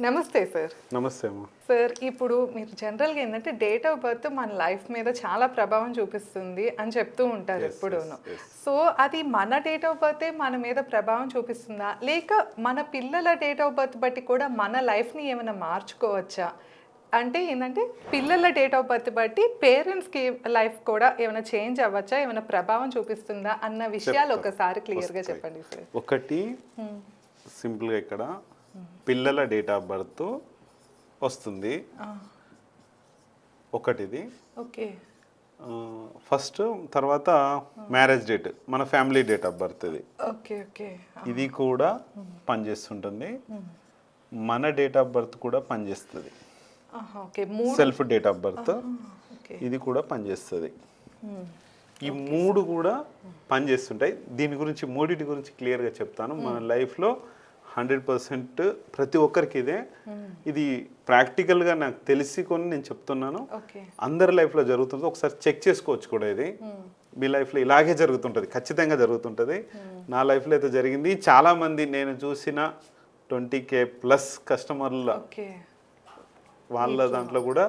నమస్తే సార్. నమస్తే అమ్మా. సార్ ఇప్పుడు మీరు జనరల్గా ఏంటంటే డేట్ ఆఫ్ బర్త్ మన లైఫ్ మీద చాలా ప్రభావం చూపిస్తుంది అని చెప్తూ ఉంటారు ఎప్పుడూను. సో అది మన డేట్ ఆఫ్ బర్తే మన మీద ప్రభావం చూపిస్తుందా? లేక మన పిల్లల డేట్ ఆఫ్ బర్త్ బట్టి కూడా మన లైఫ్ని ఏమైనా మార్చుకోవచ్చా? అంటే ఏంటంటే పిల్లల డేట్ ఆఫ్ బర్త్ బట్టి పేరెంట్స్కి లైఫ్ కూడా ఏమైనా చేంజ్ అవ్వచ్చా? ఏమైనా ప్రభావం చూపిస్తుందా? అన్న విషయాలు ఒకసారి క్లియర్గా చెప్పండి సార్. ఒకటి సింపుల్గా ఇక్కడ పిల్లల డేట్ ఆఫ్ బర్త్ వస్తుంది. ఒకటిది. ఓకే. ఫస్ట్ తర్వాత మ్యారేజ్ డేట్ మన ఫ్యామిలీ డేట్ ఆఫ్ బర్త్ ఇది. Okay okay. ఇది కూడా పనిచేస్తుంటుంది మన డేట్ ఆఫ్ బర్త్ కూడా పనిచేస్తుంది సెల్ఫ్ డేట్ ఆఫ్ బర్త్ ఇది కూడా పనిచేస్తుంది ఈ మూడు కూడా పనిచేస్తుంటాయి దీని గురించి మూడిటి గురించి క్లియర్గా చెప్తాను. మన లైఫ్లో హండ్రెడ్ పర్సెంట్ ప్రతి ఒక్కరికి ఇదే. ఇది ప్రాక్టికల్గా నాకు తెలిసి కొన్ని నేను చెప్తున్నాను. అందరి లైఫ్లో జరుగుతుంది ఒకసారి చెక్ చేసుకోవచ్చు కూడా ఇది. మీ లైఫ్లో ఇలాగే జరుగుతుంటుంది. ఖచ్చితంగా జరుగుతుంటుంది. నా లైఫ్లో అయితే జరిగింది. చాలామంది నేను చూసిన ట్వంటీ కే ప్లస్ కస్టమర్ల వాళ్ళ దాంట్లో కూడా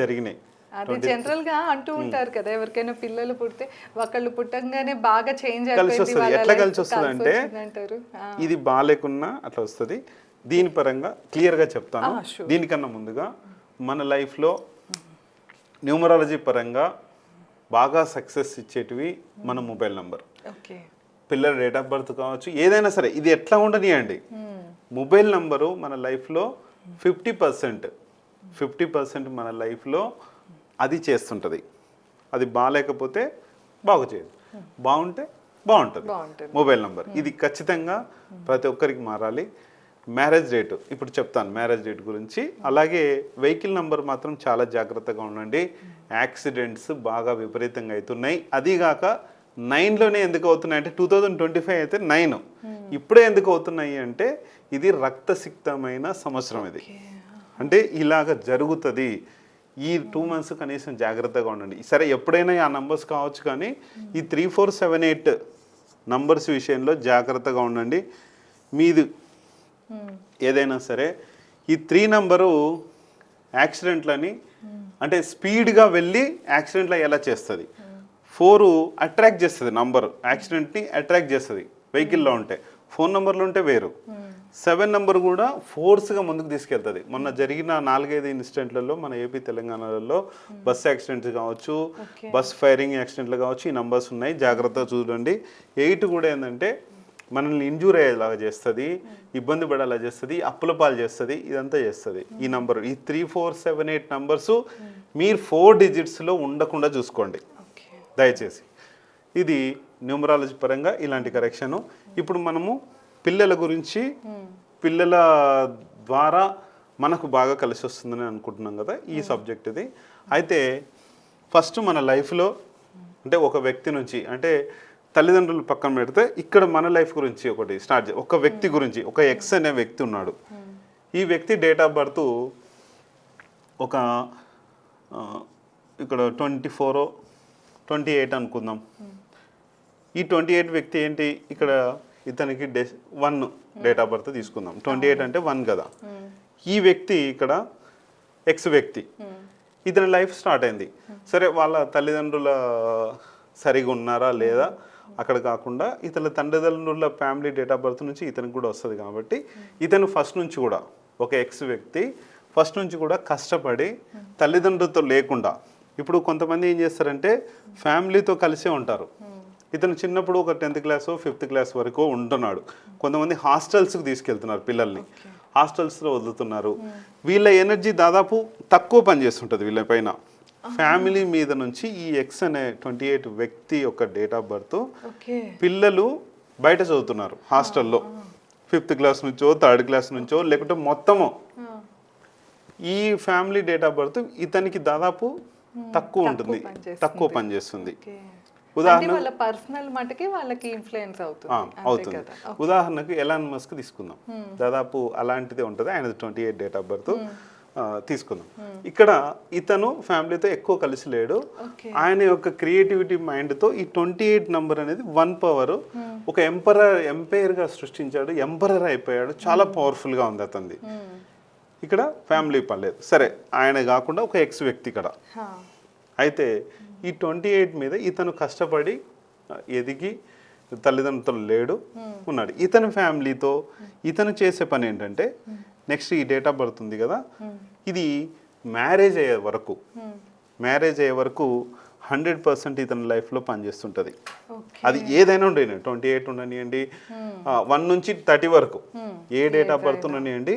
జరిగినాయి. అది జనరల్గా అంటూ ఉంటారు కదా ఎవరికైనా పిల్లలు పుడితే ఒకళ్ళు పుట్టంగానే బాగా చేంజ్ కలిసి వస్తుంది. ఎట్లా కలిసి వస్తుంది అంటే ఇది బాగాలేకున్నా అట్లా వస్తుంది. దీని పరంగా క్లియర్గా చెప్తాను. దీనికన్నా ముందుగా మన లైఫ్లో న్యూమరాలజీ పరంగా బాగా సక్సెస్ ఇచ్చేటివి మన మొబైల్ నంబర్ పిల్లల డేట్ ఆఫ్ బర్త్ కావచ్చు ఏదైనా సరే ఇది ఎట్లా ఉండనియండి? మొబైల్ నంబరు మన లైఫ్లో ఫిఫ్టీ పర్సెంట్ ఫిఫ్టీ పర్సెంట్ మన లైఫ్లో అది చేస్తుంటుంది. అది బాగాలేకపోతే బాగు చేయదు. బాగుంటే బాగుంటుంది. Mobile number. ఇది ఖచ్చితంగా ప్రతి ఒక్కరికి మారాలి. Marriage date. ఇప్పుడు చెప్తాను మ్యారేజ్ డేట్ గురించి. అలాగే వెహికల్ నంబర్ మాత్రం చాలా జాగ్రత్తగా ఉండండి. యాక్సిడెంట్స్ బాగా విపరీతంగా అవుతున్నాయి. అదీగాక నైన్లోనే ఎందుకు అవుతున్నాయి అంటే టూ థౌజండ్ ట్వంటీ ఫైవ్ అయితే నైన్. ఇప్పుడే ఎందుకు అవుతున్నాయి అంటే ఇది రక్తసిక్తమైన సంవత్సరం ఇది. అంటే ఇలాగ జరుగుతుంది. ఈ టూ మంత్స్ కనీసం జాగ్రత్తగా ఉండండి. సరే ఎప్పుడైనా ఆ నంబర్స్ కావచ్చు కానీ ఈ three four seven eight numbers విషయంలో జాగ్రత్తగా ఉండండి. మీది ఏదైనా సరే ఈ త్రీ నంబరు యాక్సిడెంట్లని అంటే స్పీడ్గా వెళ్ళి యాక్సిడెంట్లో ఎలా చేస్తుంది? ఫోరు అట్రాక్ట్ చేస్తుంది నంబర్ యాక్సిడెంట్ని అట్రాక్ట్ చేస్తుంది. వెహికల్లో ఉంటే. ఫోన్ నెంబర్లు ఉంటే వేరు. సెవెన్ నెంబర్ కూడా ఫోర్స్గా ముందుకు తీసుకెళ్తుంది. మొన్న జరిగిన నాలుగైదు ఇన్సిడెంట్లలో మన ఏపీ తెలంగాణలలో బస్ యాక్సిడెంట్స్ కావచ్చు బస్ ఫైరింగ్ యాక్సిడెంట్లు కావచ్చు ఈ నంబర్స్ ఉన్నాయి. జాగ్రత్తగా చూడండి. ఎయిట్ కూడా ఏంటంటే మనల్ని ఇంజూర్ అయ్యేలాగా చేస్తుంది ఇబ్బంది పడేలా చేస్తుంది అప్పుల పాలు చేస్తుంది ఇదంతా చేస్తుంది. ఈ నంబర్ ఈ three four seven eight numbers మీరు ఫోర్ డిజిట్స్లో ఉండకుండా చూసుకోండి. దయచేసి. ఇది న్యూమరాలజీ పరంగా ఇలాంటి కరెక్షను. ఇప్పుడు మనము పిల్లల గురించి పిల్లల ద్వారా మనకు బాగా కలిసి వస్తుందని అనుకుంటున్నాం కదా ఈ సబ్జెక్ట్ ఇది. అయితే ఫస్ట్ మన లైఫ్లో అంటే ఒక వ్యక్తి నుంచి అంటే తల్లిదండ్రులు పక్కన పెడితే ఇక్కడ మన లైఫ్ గురించి ఒకటి స్టార్ట్ ఒక వ్యక్తి గురించి ఒక ఎక్స్ అనే వ్యక్తి ఉన్నాడు. ఈ వ్యక్తి డేట్ ఆఫ్ బర్త్ ఒక ఇక్కడ ట్వంటీ ఫోరో ట్వంటీ ఎయిట్ అనుకుందాం. ఈ ట్వంటీ ఎయిట్ వ్యక్తి ఏంటి? ఇక్కడ ఇతనికి day one date of birth తీసుకుందాం. ట్వంటీ ఎయిట్ అంటే వన్ కదా. ఈ వ్యక్తి ఇక్కడ ఎక్స్ వ్యక్తి. ఇతని లైఫ్ స్టార్ట్ అయింది. సరే వాళ్ళ తల్లిదండ్రుల సరిగా ఉన్నారా లేదా అక్కడ కాకుండా ఇతని తల్లిదండ్రుల ఫ్యామిలీ డేట్ ఆఫ్ బర్త్ నుంచి ఇతనికి కూడా వస్తుంది కాబట్టి ఇతను ఫస్ట్ నుంచి కూడా ఒక ఎక్స్ వ్యక్తి ఫస్ట్ నుంచి కూడా కష్టపడి తల్లిదండ్రులతో లేకుండా ఇప్పుడు కొంతమంది ఏం చేస్తారంటే ఫ్యామిలీతో కలిసే ఉంటారు. ఇతను చిన్నప్పుడు ఒక టెన్త్ క్లాస్ ఫిఫ్త్ క్లాస్ వరకు ఉంటున్నాడు. కొంతమంది హాస్టల్స్కి తీసుకెళ్తున్నారు పిల్లల్ని. హాస్టల్స్లో వదులుతున్నారు. వీళ్ళ ఎనర్జీ దాదాపు తక్కువ పనిచేస్తుంటుంది వీళ్ళ పైన. ఫ్యామిలీ మీద నుంచి ఈ ఎక్స్ అనే ట్వంటీ ఎయిట్ వ్యక్తి యొక్క డేట్ ఆఫ్ బర్త్ పిల్లలు బయట చదువుతున్నారు హాస్టల్లో. ఫిఫ్త్ క్లాస్ నుంచో థర్డ్ క్లాస్ నుంచో లేకుంటే మొత్తము. ఈ ఫ్యామిలీ డేట్ ఆఫ్ బర్త్ ఇతనికి దాదాపు తక్కువ ఉంటుంది. తక్కువ పనిచేస్తుంది ఉదాహరణ పర్సనల్ మటుకి వాళ్ళకి ఇన్ఫ్లుయెన్స్ అవుతుంది. అవుతుంది. ఉదాహరణకు ఎలాన్ మస్క్ తీసుకుందాం. దాదాపు అలాంటిదే ఉంటుంది. ఆయన twenty eight date of birth తీసుకుందాం. ఇక్కడ ఇతను ఫ్యామిలీతో ఎక్కువ కలిసి లేడు. ఆయన యొక్క క్రియేటివిటీ మైండ్తో ఈ ట్వంటీ ఎయిట్ నంబర్ అనేది వన్ పవర్ ఒక ఎంపరర్ ఎంపైర్గా సృష్టించాడు. ఎంపరర్ అయిపోయాడు. చాలా పవర్ఫుల్గా ఉంది అతనిది. ఇక్కడ ఫ్యామిలీ పర్లేదు సరే ఆయన కాకుండా ఒక ఎక్స్ వ్యక్తి ఇక్కడ. అయితే ఈ ట్వంటీ ఎయిట్ మీద ఇతను కష్టపడి ఎదిగి తల్లిదండ్రులతో లేడు ఉన్నాడు. ఇతని ఫ్యామిలీతో ఇతను చేసే పని ఏంటంటే నెక్స్ట్ ఈ డేట్ ఆఫ్ బర్త్ ఉంది కదా ఇది మ్యారేజ్ అయ్యే వరకు. మ్యారేజ్ అయ్యే వరకు హండ్రెడ్ పర్సెంట్ ఇతని లైఫ్లో పనిచేస్తుంటుంది. అది ఏదైనా ఉండేది ట్వంటీ ఎయిట్ ఉండనివ్వండి వన్ నుంచి థర్టీ వరకు ఏ డేట్ ఆఫ్ బర్త్ ఉండనివ్వండి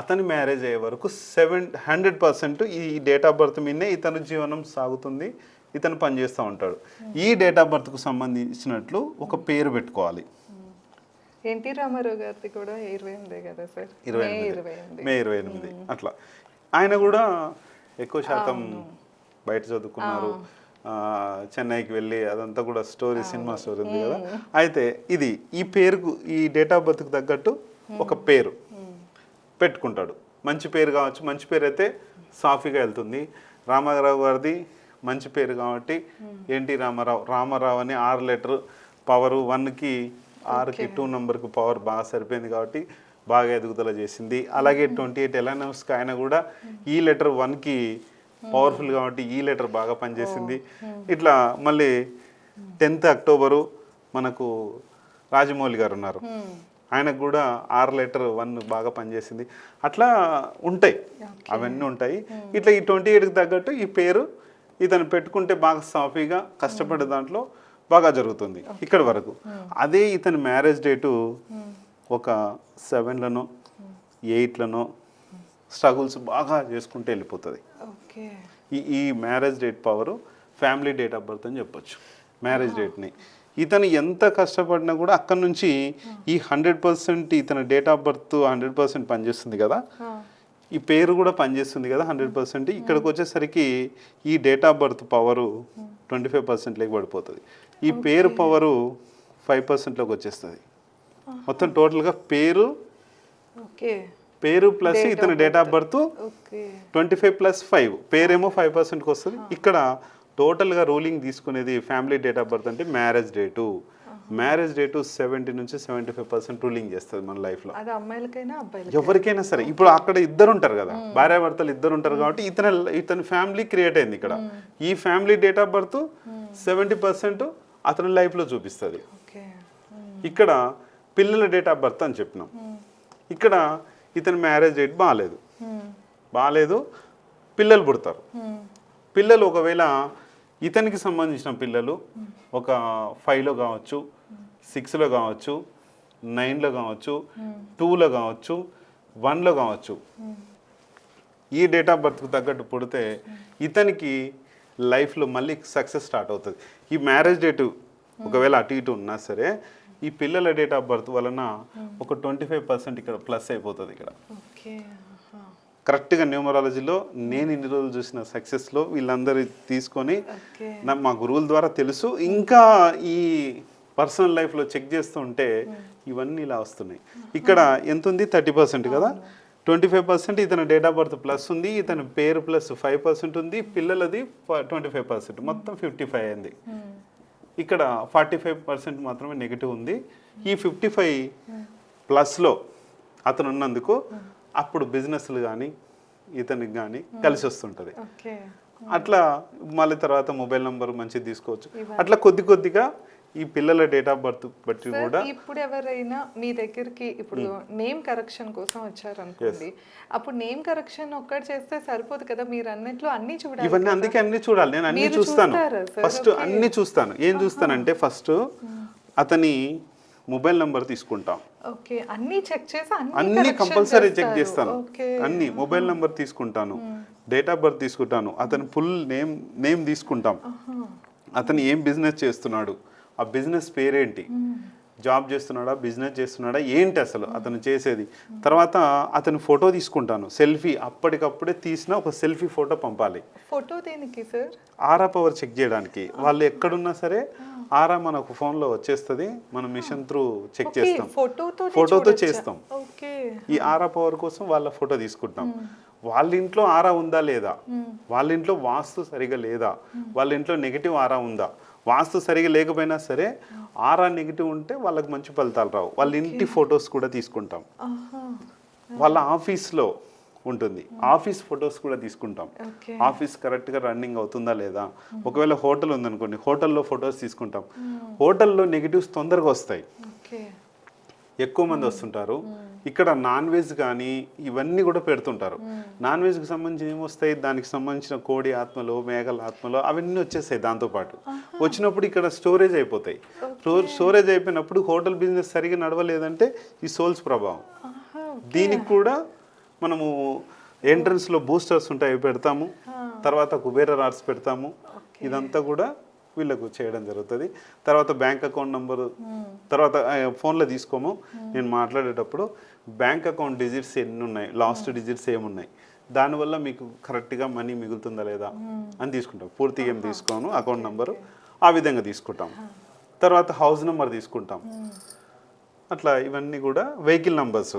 అతని మ్యారేజ్ అయ్యే వరకు సెవెన్ హండ్రెడ్ పర్సెంట్ ఈ డేట్ ఆఫ్ బర్త్ మీదనే ఇతని జీవనం సాగుతుంది. ఇతను పనిచేస్తూ ఉంటాడు. ఈ డేట్ ఆఫ్ బర్త్కు సంబంధించినట్లు ఒక పేరు పెట్టుకోవాలి. ఎన్టీ రామారావు గారిది కూడా ఇరవై ఎనిమిదే కదా సార్? ఇరవై మే ఎనిమిది. ఇరవై ఎనిమిది. మే ఇరవై ఎనిమిది. అట్లా. ఆయన కూడా ఎక్కువ శాతం బయట చదువుకున్నారు. చెన్నైకి వెళ్ళి అదంతా కూడా స్టోరీ సినిమా స్టోరీ ఉంది కదా. అయితే ఇది ఈ పేరుకు ఈ డేట్ ఆఫ్ బర్త్కి తగ్గట్టు ఒక పేరు పెట్టుకుంటాడు. మంచి పేరు కావచ్చు మంచి పేరు అయితే సాఫీగా వెళ్తుంది. రామారావు గారిది మంచి పేరు కాబట్టి ఎన్టీ రామారావు రామారావు అని ఆరు లెటర్ పవర్ వన్కి ఆరుకి టూ నెంబర్కి పవర్ బాగా సరిపోయింది కాబట్టి బాగా ఎదుగుదల చేసింది. అలాగే ట్వంటీ ఎయిట్ ఎలానమ్స్కి ఆయన కూడా ఈ లెటర్ వన్కి పవర్ఫుల్ కాబట్టి ఈ లెటర్ బాగా పనిచేసింది. ఇట్లా మళ్ళీ టెన్త్ అక్టోబరు మనకు రాజమౌళి గారు ఉన్నారు. ఆయనకు కూడా ఆరు లెటర్ వన్ బాగా పనిచేసింది. అట్లా ఉంటాయి. అవన్నీ ఉంటాయి. ఇట్లా ఈ ట్వంటీ ఎయిట్కి తగ్గట్టు ఈ పేరు ఇతను పెట్టుకుంటే బాగా సాఫీగా కష్టపడే దాంట్లో బాగా జరుగుతుంది ఇక్కడ వరకు. అదే ఇతని మ్యారేజ్ డేటు ఒక సెవెన్లను ఎయిట్లను స్ట్రగుల్స్ బాగా చేసుకుంటూ వెళ్ళిపోతుంది. ఈ ఈ marriage date power family date of birth అని చెప్పొచ్చు. మ్యారేజ్ డేట్ని. ఇతను ఎంత కష్టపడినా కూడా అక్కడ నుంచి ఈ హండ్రెడ్ పర్సెంట్ ఇతని date of birth hundred percent పనిచేస్తుంది కదా. ఈ పేరు కూడా పనిచేస్తుంది కదా హండ్రెడ్ పర్సెంట్. ఇక్కడికి వచ్చేసరికి ఈ date of birth power twenty five పర్సెంట్లోకి పడిపోతుంది. ఈ పేరు పవరు ఫైవ్ పర్సెంట్లోకి వచ్చేస్తుంది. మొత్తం టోటల్గా పేరు ఓకే. పేరు ప్లస్ ఇతని date of birth twenty five plus five. పేరేమో ఫైవ్ పర్సెంట్కి వస్తుంది. ఇక్కడ టోటల్గా రూలింగ్ తీసుకునేది ఫ్యామిలీ డేట్ ఆఫ్ బర్త్ అంటే marriage date. Marriage date seventy నుంచి సెవెంటీ ఫైవ్ పర్సెంట్ రూలింగ్ చేస్తుంది మన లైఫ్లో. అది అమ్మాయిలకైనా ఎవరికైనా సరే ఇప్పుడు అక్కడ ఇద్దరు ఉంటారు కదా భార్యాభర్తలు ఇద్దరు ఉంటారు కాబట్టి ఇతని ఇతని ఫ్యామిలీ క్రియేట్ అయింది ఇక్కడ. ఈ family date of birth seventy percent అతని లైఫ్లో చూపిస్తుంది. ఇక్కడ పిల్లల డేట్ ఆఫ్ బర్త్ అని చెప్పినాం. ఇక్కడ ఇతని మ్యారేజ్ డేట్ బాగాలేదు బాగాలేదు పిల్లలు పుడతారు. పిల్లలు ఒకవేళ ఇతనికి సంబంధించిన పిల్లలు ఒక ఫైవ్లో కావచ్చు సిక్స్లో కావచ్చు నైన్లో కావచ్చు టూలో కావచ్చు వన్లో కావచ్చు. ఈ డేట్ ఆఫ్ బర్త్కి తగ్గట్టు పుడితే ఇతనికి లైఫ్లో మళ్ళీ సక్సెస్ స్టార్ట్ అవుతుంది. ఈ మ్యారేజ్ డేటు ఒకవేళ అటు ఇటు ఉన్నా సరే ఈ పిల్లల డేట్ ఆఫ్ బర్త్ వలన ఒక ట్వంటీ ఫైవ్ పర్సెంట్ ఇక్కడ ప్లస్ అయిపోతుంది ఇక్కడ. కరెక్ట్గా న్యూమరాలజీలో నేను ఇన్ని రోజులు చూసిన సక్సెస్లో వీళ్ళందరూ తీసుకొని మా గురువుల ద్వారా తెలుసు. ఇంకా ఈ పర్సనల్ లైఫ్లో చెక్ చేస్తుంటే ఇవన్నీ ఇలా వస్తున్నాయి. ఇక్కడ ఎంత ఉంది థర్టీ పర్సెంట్ కదా? ట్వంటీ ఫైవ్ పర్సెంట్ ఇతని డేట్ ఆఫ్ బర్త్ ప్లస్ ఉంది ఇతని పేరు ప్లస్ ఫైవ్ పర్సెంట్ ఉంది పిల్లలది ట్వంటీ ఫైవ్ పర్సెంట్. మొత్తం ఫిఫ్టీ ఫైవ్ అయింది. ఇక్కడ ఫార్టీ ఫైవ్ పర్సెంట్ మాత్రమే నెగిటివ్ ఉంది. ఈ ఫిఫ్టీ ఫైవ్ ప్లస్లో అతను ఉన్నందుకు అప్పుడు బిజినెస్లు కానీ ఇతనికి కానీ కలిసి వస్తుంటుంది. అట్లా మళ్ళీ తర్వాత మొబైల్ నంబర్ మంచిది తీసుకోవచ్చు. అట్లా కొద్ది కొద్దిగా ఈ పిల్లల డేట్ ఆఫ్ బర్త్ బట్టి కూడా ఇప్పుడు ఎవరైనా మీ దగ్గరికి ఇప్పుడు నేమ్ కరెక్షన్ కోసం వచ్చారనుకోండి అప్పుడు నేమ్ కరెక్షన్ ఒక్కటి చేస్తే సరిపోదు కదా మీరు అన్నిట్లో అన్ని చూడాలి ఇవన్నీ అందుకే అన్ని చూడాలి నేను అన్ని చూస్తాను? ఫస్ట్ అన్ని చూస్తాను. ఏం చూస్తానంటే ఫస్ట్ అతని మొబైల్ నంబర్ తీసుకుంటాం. ఓకే అన్ని చెక్ చేసి అన్ని కంపల్సరీ చెక్ చేస్తాను. అన్ని మొబైల్ నంబర్ తీసుకుంటాను. డేట్ ఆఫ్ బర్త్ తీసుకుంటాను. అతని ఫుల్ నేమ్ నేమ్ తీసుకుంటాం. అతను ఏం బిజినెస్ చేస్తున్నాడు? ఆ బిజినెస్ పేరేంటి? జాబ్ చేస్తున్నాడా? బిజినెస్ చేస్తున్నాడా? ఏంటి అసలు అతను చేసేది? తర్వాత అతని ఫోటో తీసుకుంటాను. సెల్ఫీ అప్పటికప్పుడే తీసిన ఒక సెల్ఫీ ఫోటో పంపాలి. ఫోటో దేనికి సార్? ఆరా పవర్ చెక్ చేయడానికి. వాళ్ళు ఎక్కడున్నా సరే ఆరా మనకు ఫోన్లో వచ్చేస్తుంది. మనం మిషన్ త్రూ చెక్ చేస్తాం. ఫోటోతో ఫోటోతో చేస్తాం. ఓకే. ఈ ఆరా పవర్ కోసం వాళ్ళ ఫోటో తీసుకుంటాం. వాళ్ళ ఇంట్లో ఆరా ఉందా లేదా? వాళ్ళ ఇంట్లో వాస్తు సరిగా లేదా? వాళ్ళ ఇంట్లో నెగిటివ్ ఆరా ఉందా? వాస్తు సరిగా లేకపోయినా సరే ఆరా నెగిటివ్ ఉంటే వాళ్ళకి మంచి ఫలితాలు రావు. వాళ్ళ ఇంటి ఫొటోస్ కూడా తీసుకుంటాం. వాళ్ళ ఆఫీస్లో ఉంటుంది. ఆఫీస్ ఫొటోస్ కూడా తీసుకుంటాం. ఆఫీస్ కరెక్ట్గా రన్నింగ్ అవుతుందా లేదా? ఒకవేళ హోటల్ ఉందనుకోండి హోటల్లో ఫొటోస్ తీసుకుంటాం. హోటల్లో నెగిటివ్స్ తొందరగా వస్తాయి. ఎక్కువ మంది వస్తుంటారు. ఇక్కడ నాన్ వెజ్ కానీ ఇవన్నీ కూడా పెడుతుంటారు. నాన్ వెజ్కి సంబంధించి ఏమొస్తాయి దానికి సంబంధించిన కోడి ఆత్మలు మేఘల ఆత్మలు అవన్నీ వచ్చేస్తాయి దాంతోపాటు వచ్చినప్పుడు ఇక్కడ స్టోరేజ్ అయిపోతాయి. స్టోర్ స్టోరేజ్ అయిపోయినప్పుడు హోటల్ బిజినెస్ సరిగా నడవలేదంటే ఈ సోల్స్ ప్రభావం. దీనికి కూడా మనము ఎంట్రన్స్లో బూస్టర్స్ ఉంటాయి అవి పెడతాము. తర్వాత కుబేర రాడ్స్ పెడతాము. ఇదంతా కూడా వీళ్ళకు చేయడం జరుగుతుంది. తర్వాత బ్యాంక్ అకౌంట్ నంబరు తర్వాత ఫోన్లో తీసుకోము. నేను మాట్లాడేటప్పుడు బ్యాంక్ అకౌంట్ డిజిట్స్ ఎన్ని ఉన్నాయి లాస్ట్ డిజిట్స్ ఏమున్నాయి దానివల్ల మీకు కరెక్ట్గా మనీ మిగులుతుందా లేదా అని తీసుకుంటాం. పూర్తిగా ఏం తీసుకోను అకౌంట్ నంబరు ఆ విధంగా తీసుకుంటాం. తర్వాత హౌస్ నెంబర్ తీసుకుంటాం. అట్లా ఇవన్నీ కూడా వెహికల్ నంబర్స్.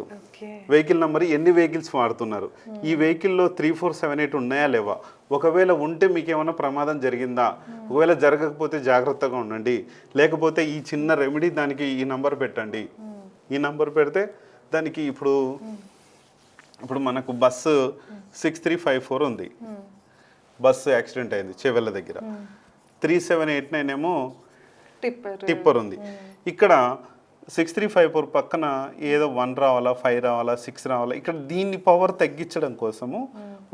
వెహికల్ నెంబర్ ఎన్ని వెహికల్స్ వాడుతున్నారు? ఈ వెహికల్లో త్రీ ఫోర్ సెవెన్ ఎయిట్ ఉన్నాయా లేవా? ఒకవేళ ఉంటే మీకు ఏమైనా ప్రమాదం జరిగిందా? ఒకవేళ జరగకపోతే జాగ్రత్తగా ఉండండి. లేకపోతే ఈ చిన్న రెమెడీ దానికి ఈ నంబర్ పెట్టండి. ఈ నంబర్ పెడితే దానికి ఇప్పుడు ఇప్పుడు మనకు bus six three five four ఉంది. బస్సు యాక్సిడెంట్ అయింది చెవెళ్ళ దగ్గర. త్రీ సెవెన్ ఎయిట్ నైన్ ఏమో టిప్పర్. ఉంది. ఇక్కడ సిక్స్ త్రీ ఫైవ్ ఫోర్ పక్కన ఏదో వన్ రావాలా ఫైవ్ రావాలా సిక్స్ రావాలా ఇక్కడ దీన్ని పవర్ తగ్గించడం కోసము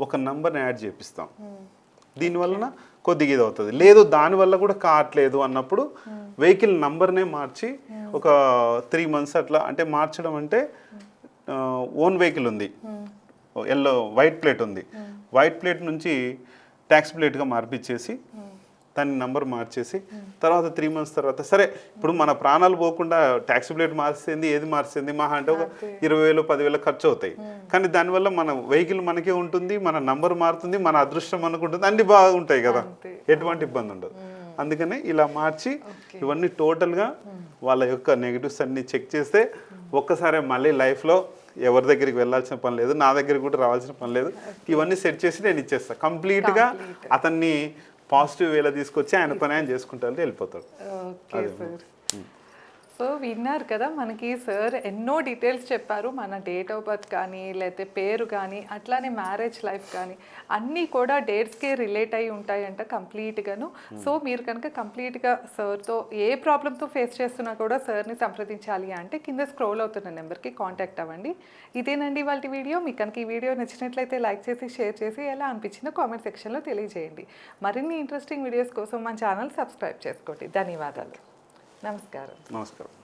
ఒక నంబర్ని యాడ్ చేపిస్తాం. దీనివలన కొద్దిగా ఇది అవుతుంది. లేదు దానివల్ల కూడా కావట్లేదు అన్నప్పుడు వెహికల్ నంబర్నే మార్చి ఒక త్రీ మంత్స్ అట్లా అంటే మార్చడం అంటే ఓన్ వెహికల్ ఉంది. ఎల్లో వైట్ ప్లేట్ ఉంది. వైట్ ప్లేట్ నుంచి ట్యాక్స్ ప్లేట్గా మార్పిచ్చేసి దాని నంబర్ మార్చేసి తర్వాత త్రీ మంత్స్ తర్వాత సరే ఇప్పుడు మన ప్రాణాలు పోకుండా ట్యాక్స్ ప్లేట్ మార్చింది ఏది మార్చింది మహా అంటే ఒక ఇరవై వేలు పదివేలు ఖర్చు అవుతాయి కానీ దానివల్ల మన వెహికల్ మనకే ఉంటుంది మన నంబర్ మారుతుంది మన అదృష్టం మనకు ఉంటుంది అన్ని బాగుంటాయి కదా. ఎటువంటి ఇబ్బంది ఉండదు. అందుకనే ఇలా మార్చి ఇవన్నీ టోటల్గా వాళ్ళ యొక్క నెగిటివ్స్ అన్ని చెక్ చేస్తే ఒక్కసారి మళ్ళీ లైఫ్లో ఎవరి దగ్గరికి వెళ్ళాల్సిన పని లేదు నా దగ్గరికి కూడా రావాల్సిన పని లేదు. ఇవన్నీ సెట్ చేసి నేను ఇచ్చేస్తాను కంప్లీట్గా అతన్ని పాజిటివ్ వేలో తీసుకొచ్చి ఆయన పని ఆయన చేసుకుంటారు వెళ్ళిపోతాడు. సో విన్నారు కదా మనకి సార్ ఎన్నో డీటెయిల్స్ చెప్పారు. మన డేట్ ఆఫ్ బర్త్ కానీ లేకపోతే పేరు కానీ అట్లానే మ్యారేజ్ లైఫ్ కానీ అన్నీ కూడా డేట్స్కి రిలేట్ అయి ఉంటాయంట కంప్లీట్గాను. సో మీరు కనుక కంప్లీట్గా సార్తో ఏ ప్రాబ్లంతో ఫేస్ చేస్తున్నా కూడా సార్ని సంప్రదించాలి అంటే కింద స్క్రోల్ అవుతున్న నెంబర్కి కాంటాక్ట్ అవ్వండి. ఇదేనండి వాళ్ళ వీడియో. మీకు కనుక ఈ వీడియో నచ్చినట్లయితే లైక్ చేసి షేర్ చేసి ఎలా అనిపించిందో కామెంట్ సెక్షన్లో తెలియజేయండి. మరిన్ని ఇంట్రెస్టింగ్ వీడియోస్ కోసం మన ఛానల్ సబ్స్క్రైబ్ చేసుకోండి. ధన్యవాదాలు. നമസ്കാരം. നമസ്കാരം.